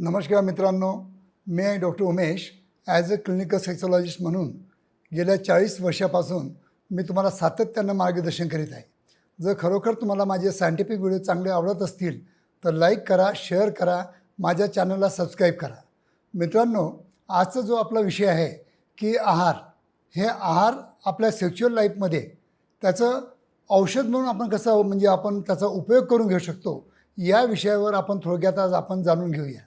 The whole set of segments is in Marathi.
नमस्कार मित्रांनो मी आहे doctor Umesh. As a clinical sexologist म्हणून गेल्या चाळीस वर्षापासून मी तुम्हाला सातत्यानं मार्गदर्शन करीत आहे. जर खरोखर तुम्हाला माझे सायंटिफिक व्हिडिओ चांगले आवडत असतील तर लाईक करा शेअर करा माझ्या चॅनलला सबस्क्राईब करा. मित्रांनो आजचा जो आपला विषय आहे की आहार हे आहार आपल्या सेक्च्युअल लाईफमध्ये त्याचं औषध म्हणून आपण कसं म्हणजे आपण त्याचा उपयोग करून घेऊ शकतो या विषयावर आपण थोडक्यात आज आपण जाणून घेऊया.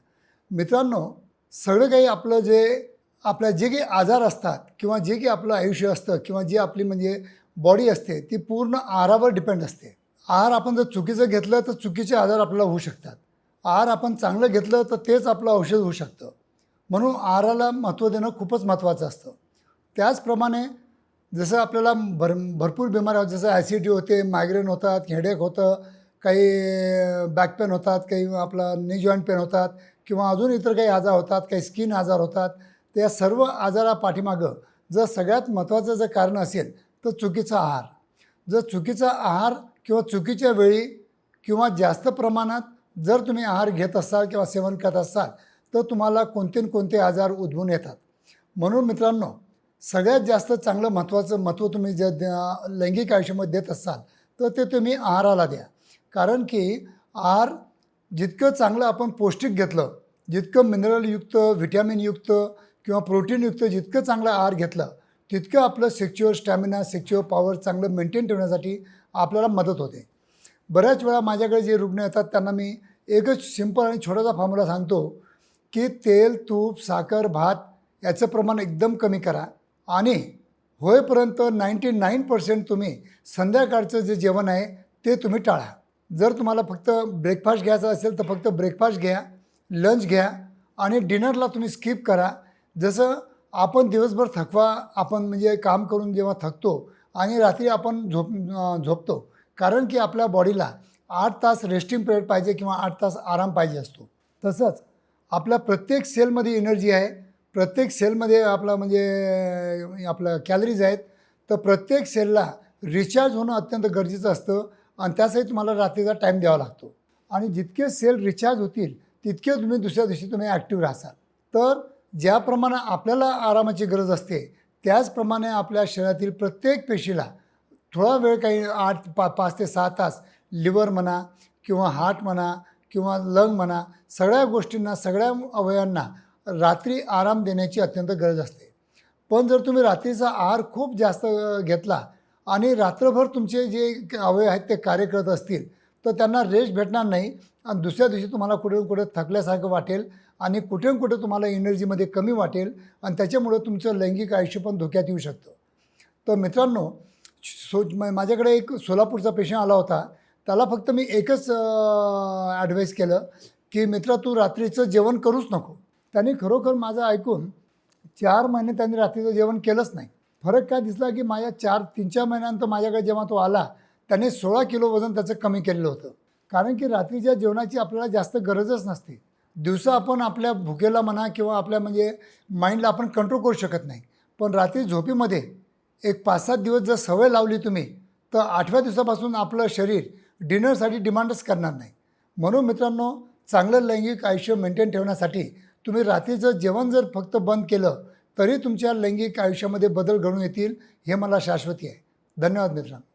मित्रांनो सगळं काही आपलं जे आपल्या जे काही आजार असतात किंवा जे काही आपलं आयुष्य असतं किंवा जी आपली म्हणजे बॉडी असते ती पूर्ण आहारावर डिपेंड असते. आहार आपण जर चुकीचं घेतलं तर चुकीचे आजार आपल्याला होऊ शकतात. आहार आपण चांगलं घेतलं तर तेच आपलं औषध होऊ शकतं. म्हणून आहाराला महत्त्व देणं खूपच महत्त्वाचं असतं. त्याचप्रमाणे जसं आपल्याला भर भरपूर बिमाऱ्या जसं ॲसिडिटी होते मायग्रेन होतात हेडेक होतं काही बॅक पेन होतात काही आपला नी जॉईंट पेन होतात किंवा अजून इतर काही आजार होतात काही स्किन आजार होतात त्या सर्व आजारा पाठीमागं जर सगळ्यात महत्त्वाचं जर कारण असेल तर चुकीचा आहार. जर चुकीचा आहार किंवा चुकीच्या वेळी किंवा जास्त प्रमाणात जर तुम्ही आहार घेत असाल किंवा सेवन करत असाल तर तुम्हाला कोणते न कोणते आजार उद्भवून येतात. म्हणून मित्रांनो सगळ्यात जास्त चांगलं महत्त्वाचं महत्त्व तुम्ही जर लैंगिक आयुष्यामध्ये देत असाल तर ते तुम्ही आहाराला द्या. कारण की आहार जितकं चांगलं आपण पौष्टिक घेतलं जितकं मिनरलयुक्त व्हिटॅमिनयुक्त किंवा प्रोटीनयुक्त जितकं चांगलं आहार घेतलं तितकं आपलं सेक्च्युअर स्टॅमिना सेक्च्युअर पॉवर चांगलं मेंटेन ठेवण्यासाठी आपल्याला मदत होते. बऱ्याच वेळा माझ्याकडे जे रुग्ण येतात त्यांना मी एकच सिंपल आणि छोटासा फॉर्म्युला सांगतो की तेल तूप साखर भात याचं प्रमाण एकदम कमी करा आणि होईपर्यंत नाईंटी नाईन पर्सेंट तुम्ही संध्याकाळचं जे जेवण आहे ते तुम्ही टाळा. जर तुम्हाला फक्त ब्रेकफास्ट घ्यायचा असेल तर फक्त ब्रेकफास्ट घ्या लंच घ्या आणि डिनरला तुम्ही स्किप करा. जसं आपण दिवसभर थकवा आपण म्हणजे काम करून जेव्हा थकतो आणि रात्री आपण झोप झोपतो कारण की आपल्या बॉडीला आठ तास रेस्टिंग पिरियड पाहिजे किंवा आठ तास आराम पाहिजे असतो. तसंच आपल्या प्रत्येक सेलमध्ये एनर्जी आहे प्रत्येक सेलमध्ये आपला म्हणजे आपलं कॅलरीज आहेत तर प्रत्येक सेलला रिचार्ज होणं अत्यंत गरजेचं असतं. आणि त्यासाठी तुम्हाला रात्रीचा टाईम द्यावा लागतो. आणि जितके सेल रिचार्ज होतील तितके तुम्ही दुसऱ्या दिवशी तुम्ही ॲक्टिव्ह राहाल तर ज्याप्रमाणे आपल्याला आरामाची गरज असते त्याचप्रमाणे आपल्या शरीरातील प्रत्येक पेशीला थोडा वेळ काही आठ पा पाच ते सहा तास लिव्हर म्हणा किंवा हार्ट म्हणा किंवा लंग म्हणा सगळ्या गोष्टींना सगळ्या अवयवांना रात्री आराम देण्याची अत्यंत गरज असते. पण जर तुम्ही रात्रीचा आहार खूप जास्त घेतला आणि रात्रभर तुमचे जे अवयव आहेत ते कार्य करत असतील तर त्यांना रेस्ट भेटणार नाही. आणि दुसऱ्या दिवशी तुम्हाला कुठे कुठे थकल्यासारखं वाटेल आणि कुठे न कुठे तुम्हाला एनर्जीमध्ये कमी वाटेल आणि त्याच्यामुळं तुमचं लैंगिक आयुष्य पण धोक्यात येऊ शकतं. तर मित्रांनो सो म- माझ्याकडे एक सोलापूरचा पेशंट आला होता. त्याला फक्त मी एकच ॲडवाईस केलं की मित्रा तू रात्रीचं जेवण करूच नको. त्याने खरोखर माझं ऐकून चार महिने त्यांनी रात्रीचं जेवण केलंच नाही. फरक काय दिसला की माझ्या चार तीन चार महिन्यानंतर माझ्याकडे जेव्हा तो आला त्याने सोळा किलो वजन त्याचं कमी केलेलं होतं. कारण की रात्रीच्या जेवणाची आपल्याला जास्त गरजच नसते. दिवसा आपण आपल्या भुकेला म्हणा किंवा आपल्या म्हणजे माइंडला आपण कंट्रोल करू शकत नाही. पण रात्री झोपीमध्ये एक पाच सात दिवस जर सवय लावली तुम्ही तर आठव्या दिवसापासून आपलं शरीर डिनरसाठी डिमांडच करणार नाही. म्हणून मित्रांनो चांगलं लैंगिक आयुष्य मेंटेन ठेवण्यासाठी तुम्ही रात्रीचं जेवण जर फक्त बंद केलं तरी तुमच्या लैंगिक आयुष्यामध्ये बदल घडून येतील हे मला शाश्वती आहे. धन्यवाद मित्रांनो.